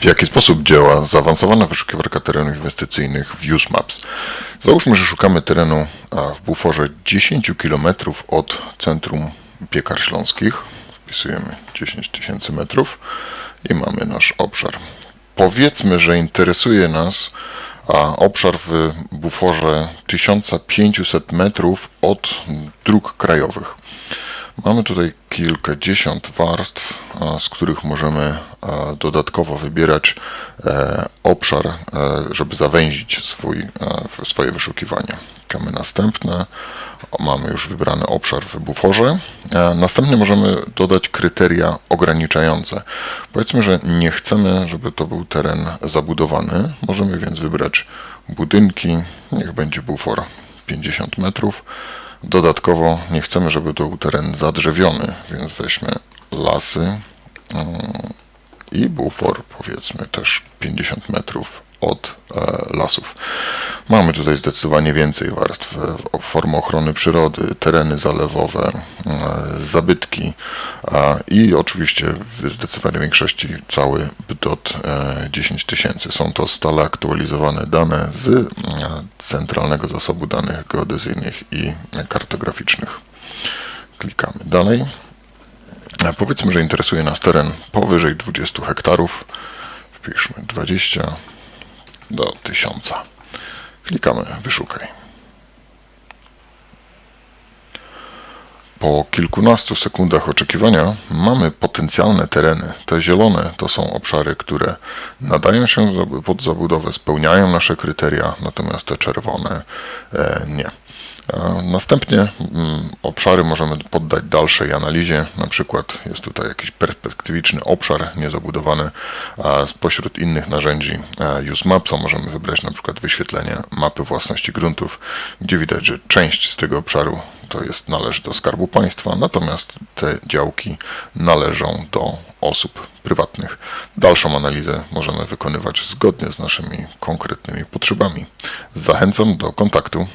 W jaki sposób działa zaawansowana wyszukiwarka terenów inwestycyjnych w UseMaps? Załóżmy, że szukamy terenu w buforze 10 km od centrum Piekar Śląskich. Wpisujemy 10 tysięcy metrów i mamy nasz obszar. Powiedzmy, że interesuje nas obszar w buforze 1500 metrów od dróg krajowych. Mamy tutaj kilkadziesiąt warstw, z których możemy dodatkowo wybierać e, obszar, e, żeby zawęzić swój, e, swoje wyszukiwania. Klikamy następne. Mamy już wybrany obszar w buforze. Następnie możemy dodać kryteria ograniczające. Powiedzmy, że nie chcemy, żeby to był teren zabudowany. Możemy więc wybrać budynki. Niech będzie bufor 50 metrów. Dodatkowo nie chcemy, żeby to był teren zadrzewiony, więc weźmy lasy mm, i bufor powiedzmy też 50 metrów od e, lasów. Mamy tutaj zdecydowanie więcej warstw, e, formy ochrony przyrody, tereny zalewowe, e, zabytki i oczywiście w zdecydowanej większości cały BDOT e, 10 tysięcy. Są to stale aktualizowane dane z Centralnego Zasobu Danych Geodezyjnych i Kartograficznych. Klikamy dalej. Powiedzmy, że interesuje nas teren powyżej 20 hektarów. Wpiszmy 20 do 1000. Klikamy wyszukaj. Po kilkunastu sekundach oczekiwania mamy potencjalne tereny. Te zielone to są obszary, które nadają się pod zabudowę, spełniają nasze kryteria, natomiast te czerwone e, nie. Następnie mm, obszary możemy poddać dalszej analizie. Na przykład jest tutaj jakiś perspektywiczny obszar niezabudowany, spośród innych narzędzi Use Mapsa możemy wybrać na przykład wyświetlenie mapy własności gruntów, gdzie widać, że część z tego obszaru to jest należy do Skarbu Państwa, natomiast te działki należą do osób prywatnych. Dalszą analizę możemy wykonywać zgodnie z naszymi konkretnymi potrzebami. Zachęcam do kontaktu.